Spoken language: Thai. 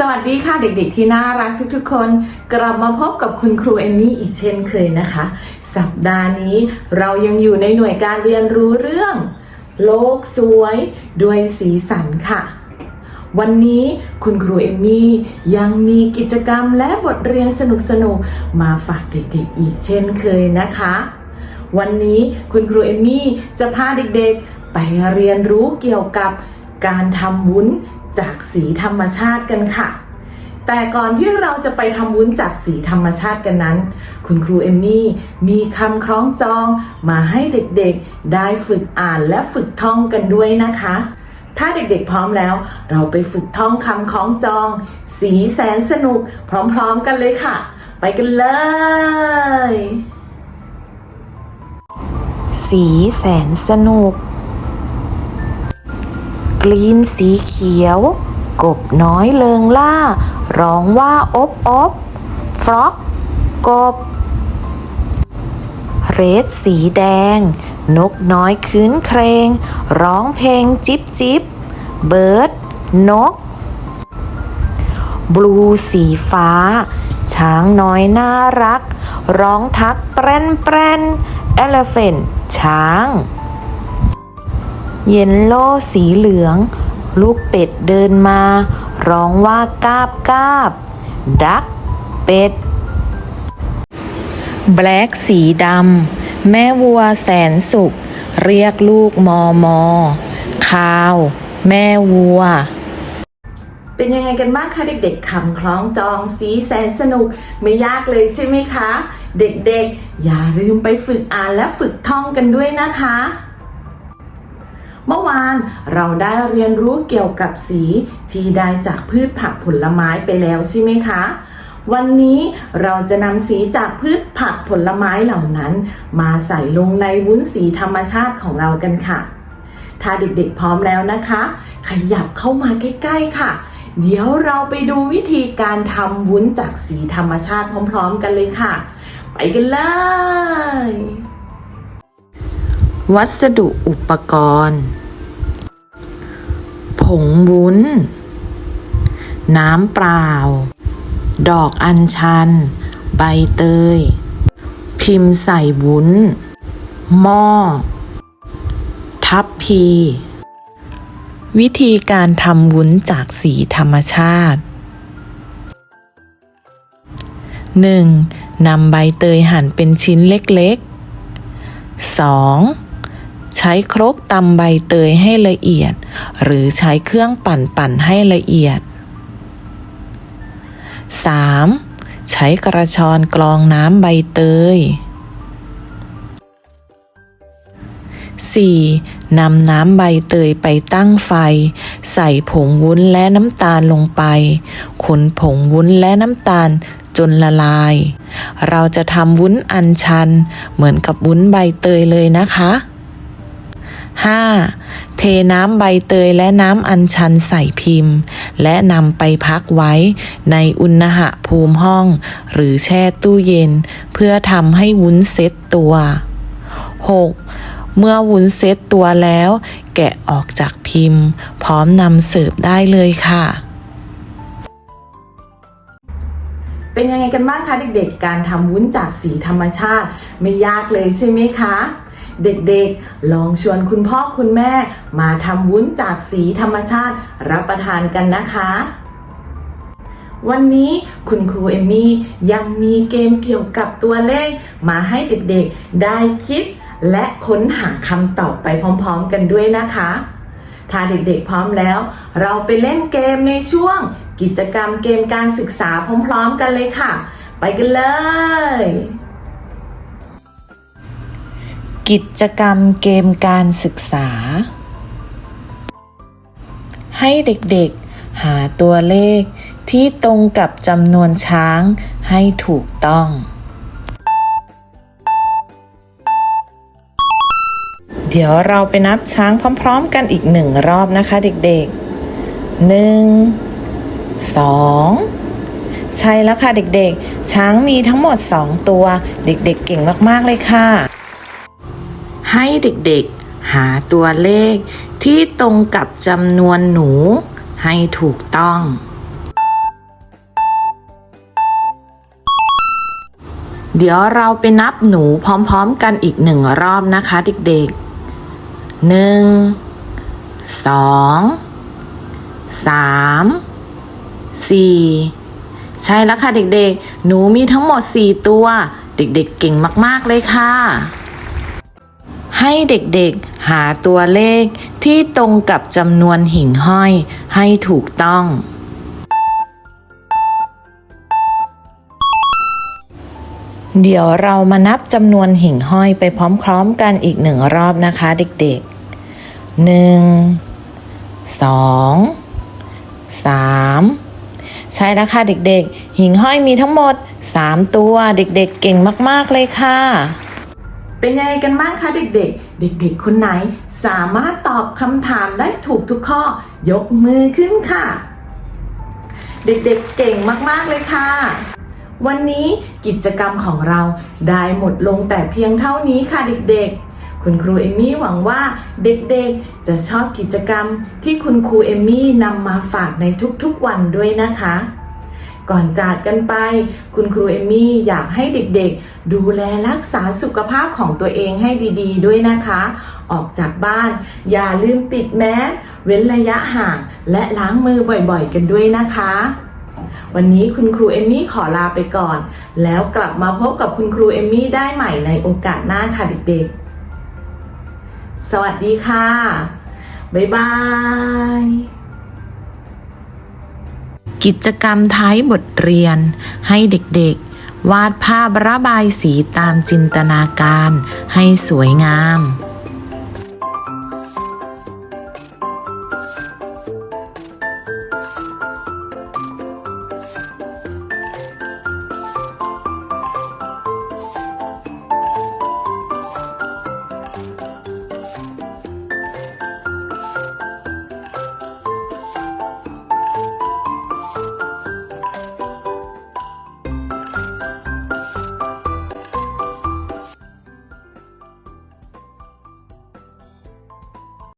สวัสดีค่ะเด็กๆที่น่ารักทุกๆ คน กลับมาพบกับคุณครูเอมมี่อีกเช่นเคยนะคะ สัปดาห์นี้เรายังอยู่ในหน่วยการเรียนรู้เรื่อง โลกสวยด้วยสีสันค่ะ วันนี้คุณครูเอมมี่ยังมีกิจกรรมและบทเรียนสนุกๆ มาฝากเด็กๆอีกเช่นเคยนะคะ วันนี้คุณครูเอมมี่จะพาเด็กๆ ไปเรียนรู้เกี่ยวกับการทำวุ้น จากสีธรรมชาติกันค่ะ แต่ก่อนที่เราจะไปทำวุ้นจากสีธรรมชาติกันนั้น คุณครูเอมมี่มีคำคล้องจองมาให้เด็กๆ ได้ฝึกอ่านและฝึกท่องกันด้วยนะคะ ถ้าเด็กๆพร้อมแล้ว เราไปฝึกท่องคำคล้องจอง สีแสนสนุก พร้อมๆกันเลยค่ะ ไปกันเลย สีแสนสนุก กรีนสีเขียว กบน้อยเลิงล่า ร้องว่าอบอบฟรอกกบ เรดสีแดง นกน้อยคืนเครง ร้องเพลงจิบจิบเบิร์ด นก บลูสีฟ้า ช้างน้อยน่ารัก ร้องทักแปรนแปรนเอลเฟนช้าง เยนโลสีเหลือง ลูกเป็ดเดินมา ร้องว่ากาบกาบ ดักเป็ด แบล็กสีดำ แม่วัวแสนสุข เรียกลูกมอมอคาว แม่วัวเป็นยังไงกันบ้างคะเด็กๆคำคล้องจองสีแสนสนุก ไม่ยากเลยใช่ไหมคะ เด็กๆ อย่าลืมไปฝึกอ่านและฝึกท่องกันด้วยนะคะ เมื่อวานเราได้เรียนรู้เกี่ยวกับสีที่ได้จากพืชผักผลไม้ไปแล้วใช่ไหมคะ วันนี้เราจะนำสีจากพืชผักผลไม้เหล่านั้น มาใส่ลงในวุ้นสีธรรมชาติของเรากันค่ะ ถ้าเด็กๆพร้อมแล้วนะคะ ขยับเข้ามาใกล้ๆค่ะ เดี๋ยวเราไปดูวิธีการทำวุ้นจากสีธรรมชาติพร้อม ๆ กันเลยค่ะ ไปกันเลย วัสดุอุปกรณ์ ผงวุ้น น้ำเปล่า ดอกอัญชัน ใบเตย พิมพ์ใส่วุ้น หม้อ ทับพี วิธีการทำวุ้นจากสีธรรมชาติ 1. นำใบเตยหั่นเป็นชิ้นเล็กๆ 2. ใช้ครกตำใบเตยให้ละเอียด หรือใช้เครื่องปั่นปั่นให้ละเอียด 3. ใช้กระชอนกรองน้ำใบเตย 4. นำน้ำใบเตยไปตั้งไฟ ใส่ผงวุ้นและน้ำตาลลงไปคนผงวุ้นและน้ำตาลจนละลาย เราจะทำวุ้นอัญชัน เหมือนกับวุ้นใบเตยเลยนะคะ 5. เทน้ำใบเตยและน้ำอัญชันใส่พิมพ์ และนำไปพักไว้ในอุณหภูมิห้อง หรือแช่ตู้เย็น เพื่อทำให้วุ้นเซ็ตตัว 6. เมื่อวุ้นเซ็ตตัวแล้ว แกะออกจากพิมพ์ พร้อมนำเสิร์ฟได้เลยค่ะ เป็นยังไงกันบ้างคะเด็กๆ การทำวุ้นจากสีธรรมชาติ ไม่ยากเลยใช่ไหมคะ เด็กๆ ลองชวนคุณพ่อคุณแม่ มาทำวุ้นจากสีธรรมชาติรับประทานกันนะคะ วันนี้คุณครูเอมมี่ยังมีเกมเกี่ยวกับตัวเลข มาให้เด็กๆ ได้คิด และค้นหาคำตอบไปพร้อมๆกันด้วยนะคะ ถ้าเด็กๆพร้อมแล้ว เราไปเล่นเกมในช่วง กิจกรรมเกมการศึกษาพร้อมๆกันเลยค่ะ ไปกันเลย กิจกรรมเกมการศึกษา ให้เด็กๆ หาตัวเลขที่ตรงกับจำนวนช้างให้ถูกต้อง เดี๋ยวเราไปนับช้างพร้อมๆ กันอีกหนึ่งรอบนะคะเด็กๆหนึ่งสองใช่แล้วค่ะเด็กๆ ช้างมีทั้งหมดสองตัว เด็กๆเก่งมากๆเลยค่ะ ให้เด็กๆ หาตัวเลขที่ตรงกับจำนวนหนูให้ถูกต้อง เดี๋ยวเราไปนับหนูพร้อมๆกันอีกหนึ่งรอบนะคะ เด็กๆหนึ่งสองสามสี่ใช่แล้วค่ะเด็กๆ หนูมีทั้งหมด 4 ตัว เด็กๆเก่งมากๆเลยค่ะ ให้เด็กๆหาตัวเลขที่ตรงกับจำนวนหิ่งห้อยให้ถูกต้อง เดี๋ยวเรามานับจำนวนหิ่งห้อยไปพร้อมๆกันอีกหนึ่งรอบนะคะเด็กๆหนึ่งสองสามใช่แล้วค่ะเด็กๆ หิ่งห้อยมีทั้งหมด 3 ตัวเด็กๆเก่งมากๆเลยค่ะ เป็นยังไงกันบ้างคะเด็กๆ เด็กๆ คนไหนสามารถตอบคำถามได้ถูกทุกข้อยกมือขึ้นค่ะ เด็กๆ เก่งมากๆเลยค่ะ วันนี้กิจกรรมของเราได้หมดลงแต่เพียงเท่านี้ค่ะเด็กๆ คุณครูเอมมี่หวังว่าเด็กๆ จะชอบกิจกรรมที่คุณครูเอมมี่นำมาฝากในทุกๆวันด้วยนะคะ ก่อนจากกันไป คุณครูเอมมี่อยากให้เด็กๆ ดูแลรักษาสุขภาพของตัวเองให้ดีๆ ด้วยนะคะ ออกจากบ้าน อย่าลืมปิดแมสเว้นระยะห่าง และล้างมือบ่อยๆ กันด้วยนะคะ วันนี้คุณครูเอมมี่ขอลาไปก่อน แล้วกลับมาพบกับคุณครูเอมมี่ได้ใหม่ในโอกาสหน้าค่ะเด็กๆ สวัสดีค่ะ บ๊ายบาย กิจกรรมท้ายบทเรียน ให้เด็กๆ วาดภาพระบายสีตามจินตนาการให้สวยงาม